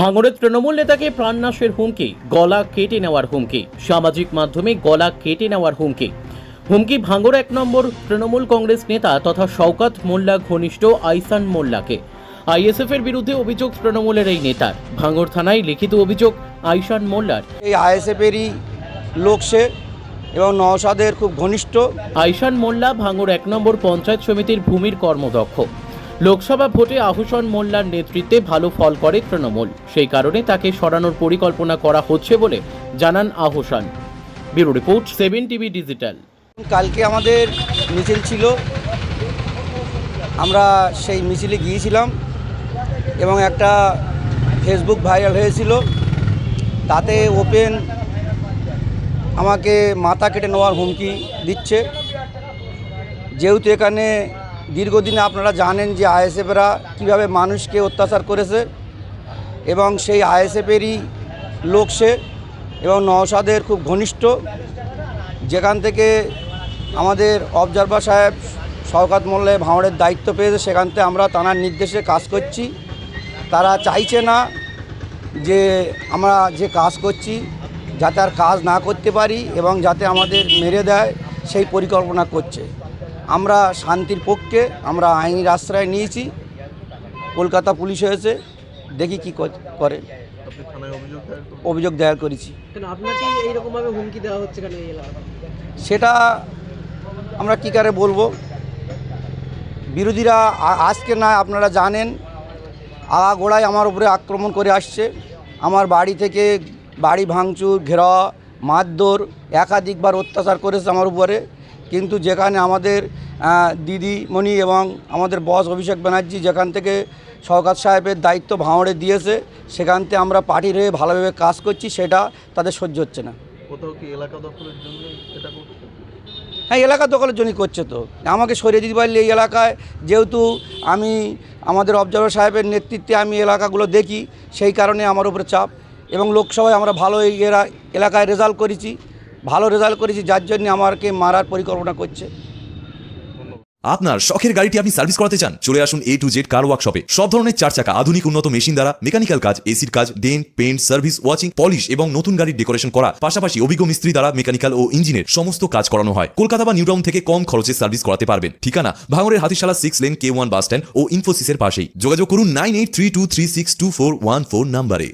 ভাঙড়ের তৃণমূল নেতাকে প্রাণনাশের হুমকি গলা কেটে নেওয়ার হুমকি সামাজিক মাধ্যমে গলা কেটে নেওয়ার হুমকি। হুমকি ভাঙড় এক নম্বর তৃণমূল কংগ্রেস নেতা তথা শওকাত মোল্লা ঘনিষ্ঠ আইসান মোল্লাকে। আইএসএফ এর বিরুদ্ধে অভিযোগ তৃণমূলের এই নেতার। ভাঙড় থানায় লিখিত অভিযোগ আইসান মোল্লার। এই আইএসএফেরই লোক সে এবং নওশাদের খুব ঘনিষ্ঠ। আইসান মোল্লা ভাঙড় এক নম্বর পঞ্চায়েত সমিতির ভূমির কর্মদক্ষ। লোকসভা ভোটে আহুসন মোল্লার নেতৃত্বে ভালো ফল করে তৃণমূল। সেই কারণে তাকে সরানোর পরিকল্পনা করা হচ্ছে বলে জানান Ahsan bureau report, seven TV digital. কালকে আমাদের মিছিল ছিল। আমরা সেই মিছিলে গিয়েছিলাম এবং একটা ফেসবুক ভাইরাল হয়েছিল। তাতে ওপেন আমাকে মাথা কেটে নেওয়ার হুমকি দিচ্ছে। যেহেতু এখানে দীর্ঘদিনে আপনারা জানেন যে আইএসএফেরা কীভাবে মানুষকে অত্যাচার করেছে এবং সেই আইএসএফেরই লোক সে এবং নওশাদের খুব ঘনিষ্ঠ। যেখান থেকে আমাদের অবজারভার সাহেব শওকাত মোল্লে ভাঁড়ের দায়িত্ব পেয়েছে, সেখান থেকে আমরা তানার নির্দেশে কাজ করছি। তারা চাইছে না যে আমরা যে কাজ করছি, যাতে আর কাজ না করতে পারি এবং যাতে আমাদের মেরে দেয়, সেই পরিকল্পনা করছে। আমরা শান্তির পক্ষে আমরা আইনের আশ্রয় নিয়েছি। কলকাতা পুলিশ হয়েছে দেখি কি করে। অভিযোগ দায়ের করবেন অভিযোগ দায়ের করেছি। আপনাকে এইরকম ভাবে হুমকি দেওয়া হচ্ছে কেন সেটা আমরা কী করে বলব? বিরোধীরা আজকে না আপনারা জানেন আগাগোড়ায় আমার উপরে আক্রমণ করে আসছে। আমার বাড়ি থেকে বাড়ি ভাঙচুর ঘেরাও মারধর একাধিকবার অত্যাচার করেছে আমার উপরে। কিন্তু যেখানে আমাদের দিদিমণি এবং আমাদের বস অভিষেক ব্যানার্জি যেখান থেকে শওকাত সাহেবের দায়িত্ব ভাঁড়ে দিয়েছে সেখান থেকে আমরা পার্টির হয়ে ভালোভাবে কাজ করছি সেটা তাদের সহ্য হচ্ছে না। কোথাও কি এলাকা দখলের জন্য এটা হ্যাঁ এলাকা দখলের জন্যই করছে তো। আমাকে সরিয়ে দিতে পারলে এই এলাকায় যেহেতু আমি আমাদের অবজারভার সাহেবের নেতৃত্বে আমি এলাকাগুলো দেখি সেই কারণে আমার উপরে চাপ এবং লোকসভায় আমরা ভালো এই এরা এলাকায় রেজাল্ট করেছি। ভালো রেজাল্ট করেছি, যার জন্য আমাকে মারার পরিকল্পনা করছে। আপনার শখের গাড়িটি আপনি সার্ভিস করাতে চান? চলে আসুন এ টু জেড কার ওয়ার্কশপে সব ধরনের চার চাকা, আধুনিক উন্নত মেশিন দ্বারা মেকানিক্যাল কাজ এসির কাজ dent paint service washing polish এবং নতুন গাড়ির ডেকোরেশন করা। পাশাপাশি অভিজ্ঞ মিস্ত্রি দ্বারা মেকানিক্যাল ও ইঞ্জিনের সমস্ত কাজ করানো হয়। কলকাতা বা নিউটাউন থেকে কম খরচে সার্ভিস করাতে পারবেন। ঠিকানা, ভাঙড়ের Hatishala six lane K one bus stand ও ইনফোসিসের পাশেই। যোগাযোগ করুন nine eight three two three six two four one four নাম্বারে